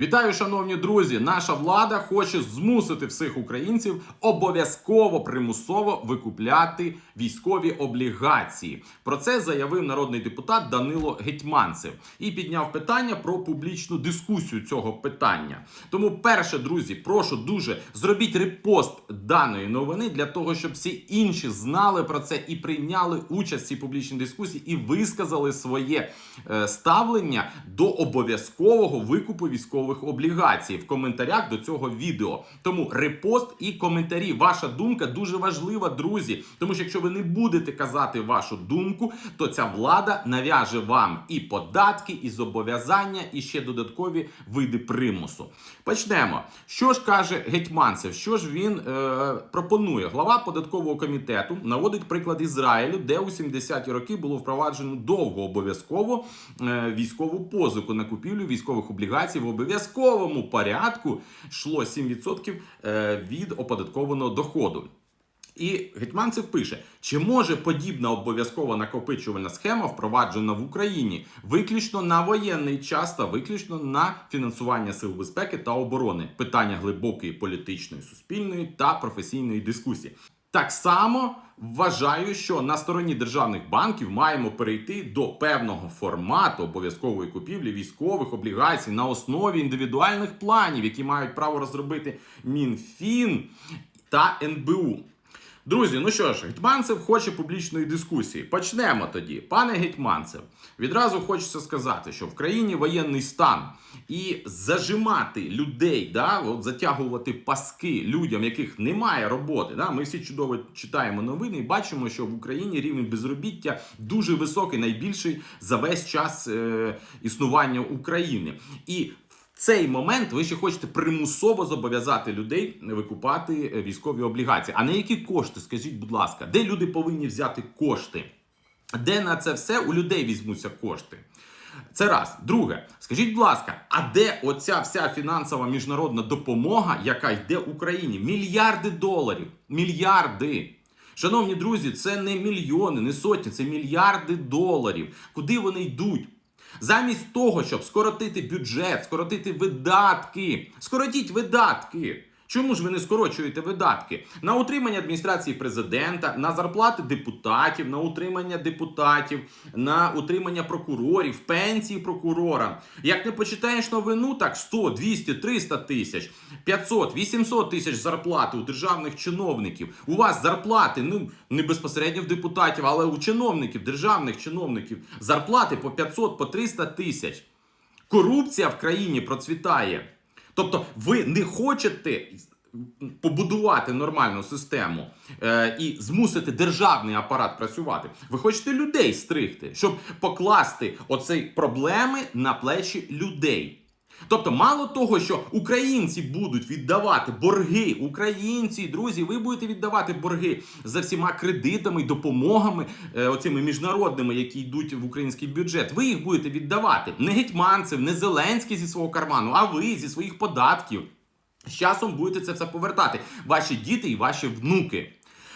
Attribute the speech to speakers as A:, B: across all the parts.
A: Вітаю, шановні друзі! Наша влада хоче змусити всіх українців обов'язково примусово викупляти військові облігації. Про це заявив народний депутат Данило Гетьманцев і підняв питання про публічну дискусію цього питання. Тому, перше, друзі, прошу дуже зробіть репост даної новини для того, щоб всі інші знали про це і прийняли участь в цій публічній дискусії і висказали своє е, ставлення до обов'язкового викупу військових облігацій в коментарях до цього відео. Тому репост і коментарі. Ваша думка дуже важлива, друзі. Тому що якщо ви не будете казати вашу думку, то ця влада нав'яже вам і податки, і зобов'язання, і ще додаткові види примусу. Почнемо. Що ж каже Гетьманцев? Що ж він е, пропонує? Глава податкового комітету наводить приклад Ізраїлю, де у 70-ті роки було впроваджено довго обов'язково е, військову позику на купівлю військових облігацій в обов'язковому порядку йшло 7% е, від оподаткованого доходу. І Гетьманцев пише: чи може подібна обов'язкова накопичувальна схема впроваджена в Україні виключно на воєнний час та виключно на фінансування сил безпеки та оборони? Питання глибокої політичної, суспільної та професійної дискусії. Так само вважаю, що на стороні державних банків маємо перейти до певного формату обов'язкової купівлі військових облігацій на основі індивідуальних планів, які мають право розробити МінФін та НБУ. Друзі, ну що ж, Гетьманцев хоче публічної дискусії. Почнемо тоді. Пане Гетьманцев, відразу хочеться сказати, що в країні воєнний стан і зажимати людей, да, от затягувати паски людям, яких немає роботи. Да, Ми всі чудово читаємо новини і бачимо, що в Україні рівень безробіття дуже високий, найбільший за весь час е, існування України. І цей момент ви ще хочете примусово зобов'язати людей викупати е, військові облігації. А на які кошти? Скажіть, будь ласка, де люди повинні взяти кошти? Де на це все у людей візьмуться кошти? Це раз. Друге, скажіть, будь ласка, а де оця вся фінансова міжнародна допомога, яка йде Україні? Мільярди доларів. Мільярди. Шановні друзі, це не мільйони, не сотні, це мільярди доларів. Куди вони йдуть? Замість того, щоб скоротити бюджет, скоротити видатки, скоротіть видатки. Чому ж ви не скорочуєте видатки? На утримання адміністрації президента, на зарплати депутатів, на утримання депутатів, на утримання прокурорів, пенсії прокурорам. Як не почитаєш новину, так 100, 200, 300 тисяч, 500, 800 тисяч зарплати у державних чиновників. У вас зарплати, ну не безпосередньо в депутатів, але у чиновників, державних чиновників, зарплати по 500, по 300 тисяч. Корупція в країні процвітає. Тобто ви не хочете побудувати нормальну систему е, і змусити державний апарат працювати. Ви хочете людей стригти, щоб покласти оцей проблеми на плечі людей. Тобто, мало того, що українці будуть віддавати борги, українці, друзі, ви будете віддавати борги за всіма кредитами допомогами, е, оцими міжнародними, які йдуть в український бюджет. Ви їх будете віддавати не гетьманцев, не Зеленський зі свого карману, а ви зі своїх податків. З часом будете це все повертати. Ваші діти і ваші внуки.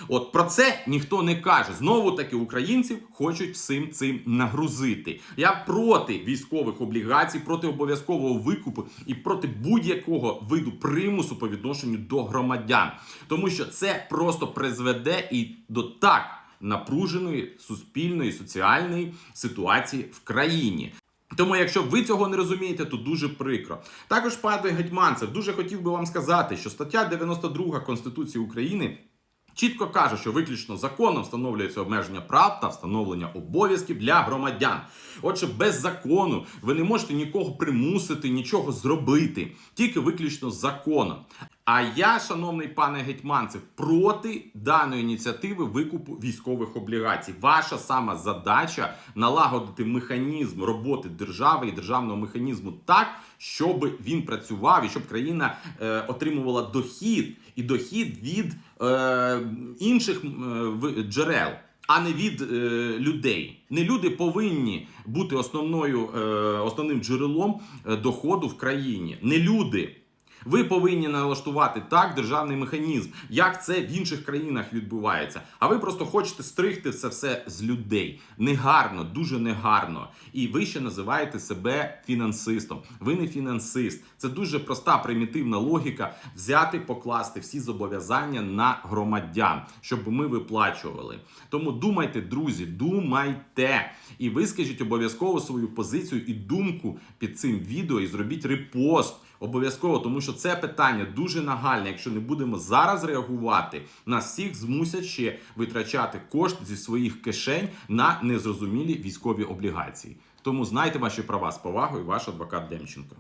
A: От про це ніхто не каже. Знову таки українців хочуть всім цим нагрузити. Я проти військових облігацій, проти обов'язкового викупу і проти будь-якого виду примусу по відношенню до громадян, тому що це просто призведе і до так напруженої суспільної соціальної ситуації в країні. Тому, якщо ви цього не розумієте, то дуже прикро. Також, пане Гетьманцев, дуже хотів би вам сказати, що стаття 92 Конституції України. Чітко каже, що виключно законом встановлюється обмеження прав та встановлення обов'язків для громадян. Отже, без закону ви не можете нікого примусити, нічого зробити, тільки виключно законом. А я, шановний пане Гетьманцев, проти даної ініціативи викупу військових облігацій. Ваша сама задача налагодити механізм роботи держави і державного механізму так, щоб він працював і щоб країна е, отримувала дохід і дохід від е, інших е, джерел. А не від е, людей. Не люди повинні бути основною, е, основним джерелом е, доходу в країні. Не люди. Ви повинні налаштувати так державний механізм, як це в інших країнах відбувається. А ви просто хочете стригти це все з людей. Негарно, дуже негарно. І ви ще називаєте себе фінансистом. Ви не фінансист. Це дуже проста примітивна логіка взяти, покласти всі зобов'язання на громадян, щоб ми виплачували. Тому думайте, друзі, думайте. І вискажіть обов'язково свою позицію і думку під цим відео і зробіть репост. Обов'язково, тому що це питання дуже нагальне. Якщо не будемо зараз реагувати, нас всіх змусять ще витрачати кошти зі своїх кишень на незрозумілі військові облігації. Тому знайте ваші права з повагою, ваш адвокат Демченко.